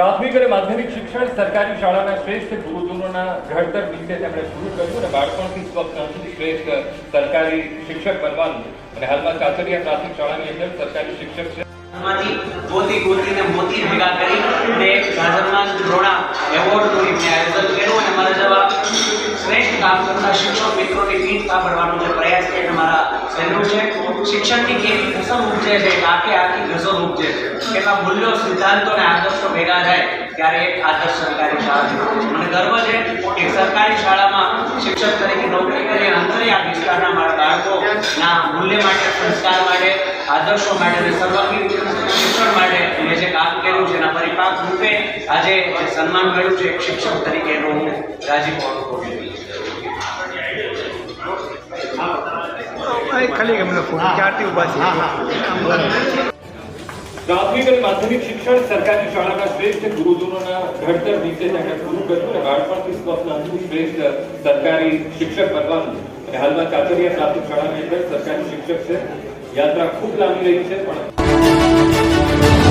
પ્રાથમિક અને માધ્યમિક શિક્ષણ સરકારી શાળાના શ્રેષ્ઠ ગુરુજનોના ઘડતર વિશે તેમણે શરૂ કર્યું અને બાળપણથી સ્વપ્ન શ્રેષ્ઠ સરકારી શિક્ષક બનવાનું. અને હાલમાં કાંકરિયા પ્રાથમિક શાળાની અંદર સરકારી શિક્ષક છે. ગોતી ગોતીને મોતી ભેગા કરી મારા જવાબ શ્રેષ્ઠ કામ કરતા શિક્ષક મિત્રોની સાંભળવાનો જે પ્રયાસ છે એ છે, શિક્ષણની કેવી કસમ ઉપજે છે આખે આખી ગઝલ ઉપજે છે. કેટલા મૂલ્યો, સિદ્ધાંતો અને આદર્શો ભેગા થાય ત્યારે આદર્શ સરકારી શાળા છે. ગર્વ છે સરકારી શાળામાં શિક્ષક તરીકે નોકરી કરી અંતરે આ વિસ્તારના મારા બાળકોના મૂલ્ય માટે, સંસ્કાર માટે, આદર્શો માટે અને સર્વાંગી શિક્ષણ માટે મેં જે કામ કર્યું છે, એના પરિપાક રૂપે આજે સન્માન મળ્યું છે શિક્ષક તરીકે એનો હું ખાલી ઊભા પ્રાથમિક અને માધ્યમિક શિક્ષણ સરકારી શાળાના શ્રેષ્ઠ ગુરુજનોના ઘડતર તેમણે શરૂ કર્યું અને બાળપણથી સ્વપ્ન હતું શ્રેષ્ઠ સરકારી શિક્ષક બનવાનું અને હાલમાં કાતરિયા પ્રાથમિક શાળાની અંદર સરકારી શિક્ષક છે. યાત્રા ખૂબ લાંબી રહી છે પણ